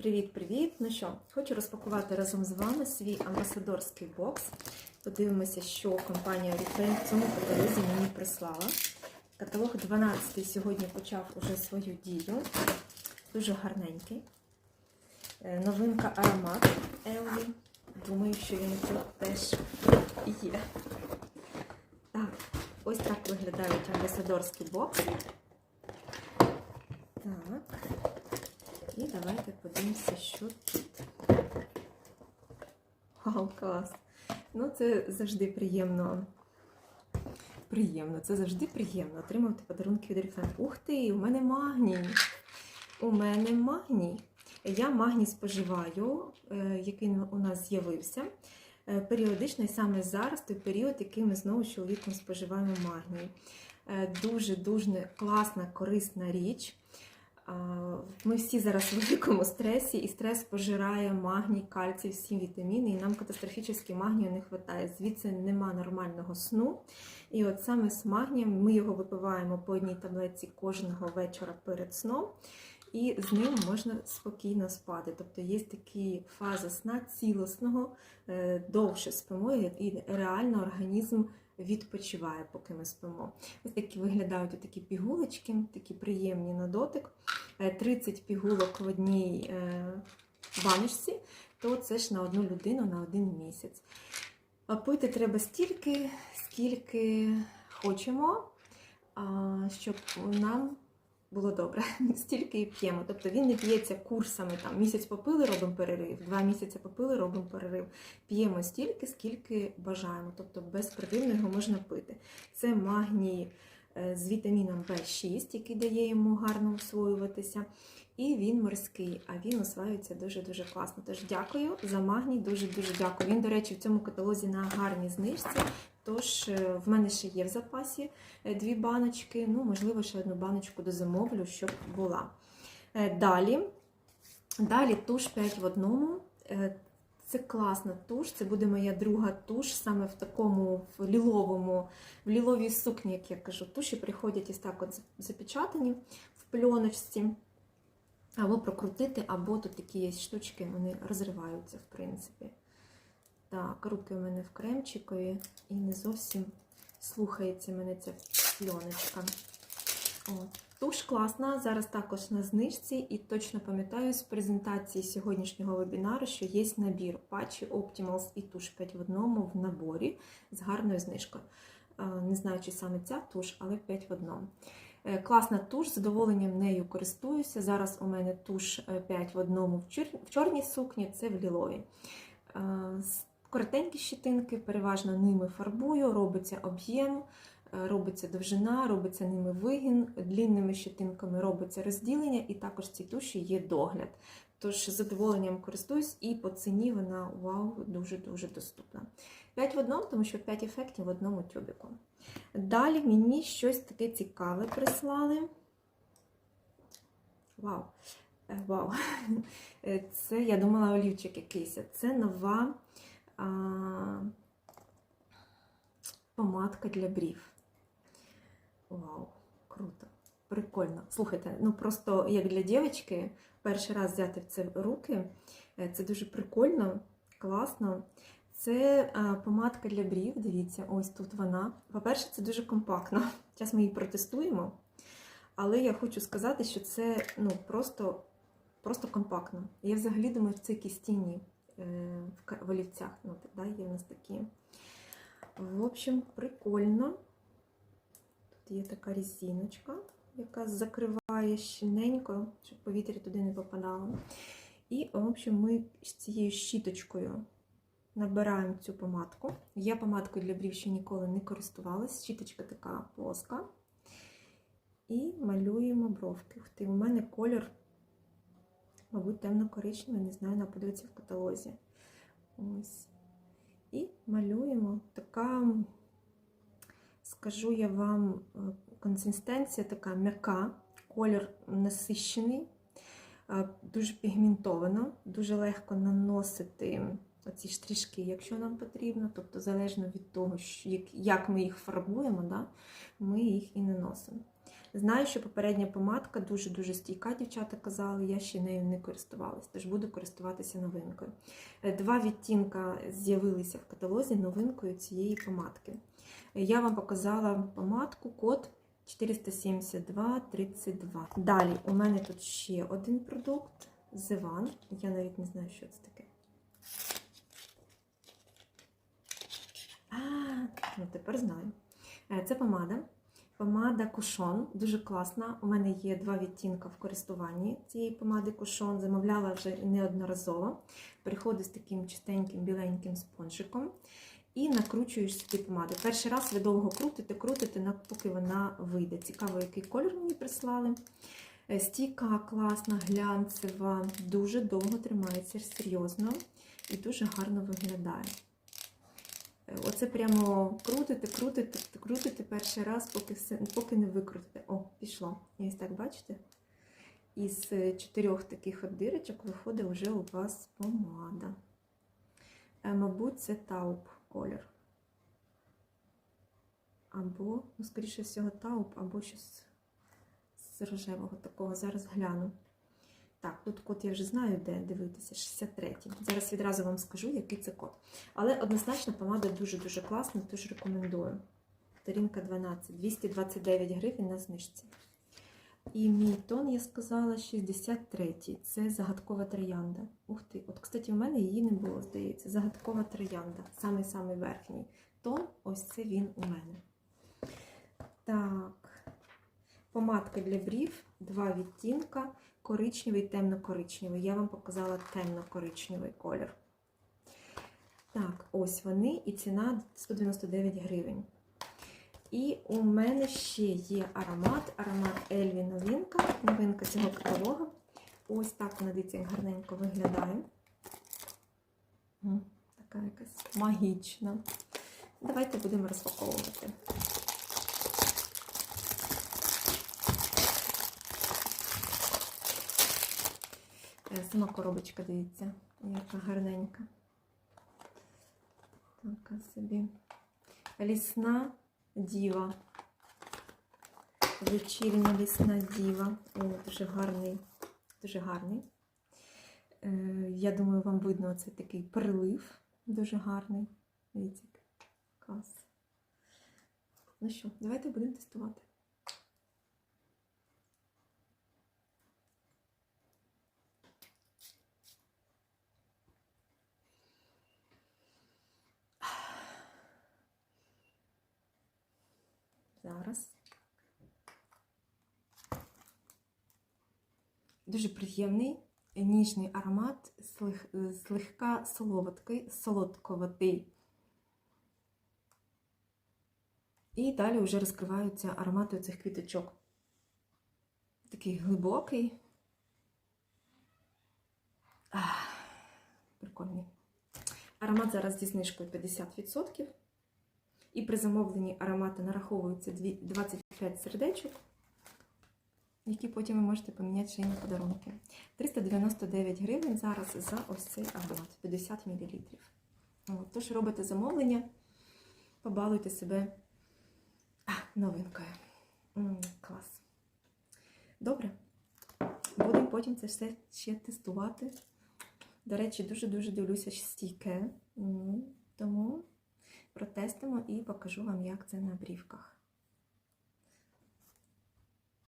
Привіт-привіт! Ну що, хочу розпакувати разом з вами свій амбасадорський бокс. Подивимося, що компанія Oriflame в цьому каталозі мені прислала. Каталог 12 сьогодні почав уже свою дію. Дуже гарненький. Е, Новинка аромат Елві. Думаю, що він тут теж є. Так, ось так виглядають амбасадорські бокси. Так. І давайте подивимося, що тут. Вау, клас! Ну, це завжди приємно. Приємно, це завжди приємно отримувати подарунки від Oriflame. Ух ти, у мене магній. У мене магній. Я магній споживаю, е, який у нас з'явився. е, Періодично і саме зараз той період, який ми знову з чоловіком споживаємо магній. Е, Дуже-дуже класна, корисна річ. Ми всі зараз в великому стресі, і стрес пожирає магній, кальцій, всі вітаміни, і нам катастрофічно магнію не вистачає. Звідси нема нормального сну. І от саме з магнієм ми його випиваємо по одній таблетці кожного вечора перед сном. І з ним можна спокійно спати. Тобто є такі фази сна цілісного, е, довше спимо, і реально організм відпочиває, поки ми спимо. Ось такі виглядають такі пігулочки, такі приємні на дотик. Е, 30 пігулок в одній е, баночці, то це ж на одну людину на один місяць. Пити треба стільки, скільки хочемо, щоб нам було добре. Стільки і п'ємо. Тобто він не п'ється курсами. Там місяць попили, робимо перерив, два місяці попили, робимо перерив. П'ємо стільки, скільки бажаємо. Тобто безперервно його можна пити. Це магній е, з вітаміном В6, який дає йому гарно освоюватися. І він морський, а він осваюється дуже-дуже класно. Тож дякую за магній, дуже-дуже дякую. Він, до речі, в цьому каталозі на гарній знижці. Тож е, в мене ще є в запасі е, дві баночки. Ну, можливо, ще одну баночку дозамовлю, щоб була. Е, Далі, далі туш 5 в одному. Це класна туш, це буде моя друга туш, саме в такому в ліловому, в ліловій сукні, як я кажу. Туші приходять ось так от запечатані в пленочці. Або прокрутити, або тут такі є штучки, вони розриваються, в принципі. Так, руки у мене в кремчикові і не зовсім слухається мене ця пленочка. От. Туш класна, зараз також на знижці, і точно пам'ятаю з презентації сьогоднішнього вебінару, що є набір патчі Optimals і туш 5 в одному в наборі з гарною знижкою. Е, Не знаю, чи саме ця туш, але 5 в одному. Е, Класна туш, з задоволенням нею користуюся. Зараз у мене туш е, 5 в одному в чорній сукні, це в ліловій. Коротенькі щитинки, переважно ними фарбую, робиться об'єм, е, робиться довжина, робиться ними вигін, длінними щитинками робиться розділення, і також ці туші є догляд. Тож з задоволенням користуюсь, і по ціні вона вау, дуже-дуже доступна. 5 в одному, тому що 5 ефектів в одному тюбіку. Далі мені щось таке цікаве прислали. Вау! Е, Вау! Е, Це, я думала, олівчик якийсь. Це нова а, помадка для брів. Вау, круто! Прикольно. Слухайте, ну просто як для дівчинки, перший раз взяти в це руки, е, це дуже прикольно, класно. Це а, помадка для брів, дивіться, ось тут вона. По-перше, це дуже компактно. Зараз ми її протестуємо. Але я хочу сказати, що це ну, просто, просто компактно. Я взагалі думаю, це якісь тіні е, в в олівцях. Ну, да, є в нас такі. В общем, прикольно. Тут є така резиночка, яка закриває щільненько, щоб повітря туди не попадало. І, в общем, ми з цією щіточкою набираємо цю помадку. Я помадкою для брів ще ніколи не користувалась. Щіточка така плоска. І малюємо бровки. Ух ти, у мене колір, мабуть, темно-коричневий, не знаю, треба подивитися в каталозі. Ось. І малюємо така, скажу я вам, е, консистенція така м'яка, колір насищений, е, дуже пігментовано, дуже легко наносити оці штришки, якщо нам потрібно. Тобто, залежно від того, як ми їх фарбуємо, да, ми їх і наносимо. Знаю, що попередня помадка дуже-дуже стійка, дівчата казали, я ще нею не користувалась, тож буду користуватися новинкою. Е, Два відтінка з'явилися в каталозі новинкою цієї помадки. Е, Я вам показала помадку, код 47232. Далі у мене тут ще один продукт Зеван. Я навіть не знаю, що це таке. А, ну тепер знаю. Е, Це помада. Помада Кушон, дуже класна. У мене є два відтінка в користуванні цієї помади Кушон. Замовляла вже неодноразово. Приходить з таким чистеньким біленьким спонжиком і накручуєш сюди помаду. Перший раз ви довго крутите, крутите, поки вона вийде. Цікаво, який колір мені прислали. Е, Стійка класна, глянцева, дуже довго тримається, серйозно і дуже гарно виглядає. Оце прямо крутите, крутите, крутите перший раз, поки, поки не викрутите. О, пішло. І ось так бачите? Із е, чотирьох таких от дирочок виходить вже у вас помада. Е, Мабуть, це тауп колір. Або, ну, скоріше всього, тауп, або щось з рожевого такого. Зараз гляну. Так, тут код я вже знаю, де дивитися, 63. Зараз відразу вам скажу, який це код. Але однозначно помада дуже-дуже класна, дуже рекомендую. Сторінка 12, 229 гривень на знижці. І мій тон, я сказала, 63. Це загадкова троянда. Ух ти, от, кстати, в мене її не було, здається. Загадкова троянда. Самий-самий верхній тон, ось це він у мене. Так. Помадка для брів, два відтінка, коричневий, темно-коричневий. Я вам показала темно-коричневий колір. Так, ось вони, і ціна 199 гривень. І у мене ще є аромат, аромат Ельві новинка, новинка цього каталогу. Ось так вона дивіться, гарненько виглядає. Така якась магічна. Давайте будемо розпаковувати. Сама коробочка, дивіться, яка гарненька. Така собі. Лісна діва. Вечірня лісна діва. О, дуже гарний. Дуже гарний. Е, я думаю, вам видно це такий перелив. Дуже гарний. Дивіться, клас. Ну що, давайте будемо тестувати. Зараз. Дуже приємний, ніжний аромат, слег- злегка солодкий, солодковатий. І далі вже розкриваються аромати цих квіточок. Такий глибокий. Ах, прикольний. Аромат зараз зі знижкою 50%. І при замовленні аромати нараховуються 25 сердечок, які потім ви можете поміняти ще й на подарунки. 399 гривень зараз за ось цей аромат 50 мл. От, Тож робите замовлення, побалуйте себе новинкою. Клас. Добре. Будемо потім це все ще тестувати. До речі, дуже-дуже дивлюся стійке. Тому протестимо і покажу вам, як це на брівках.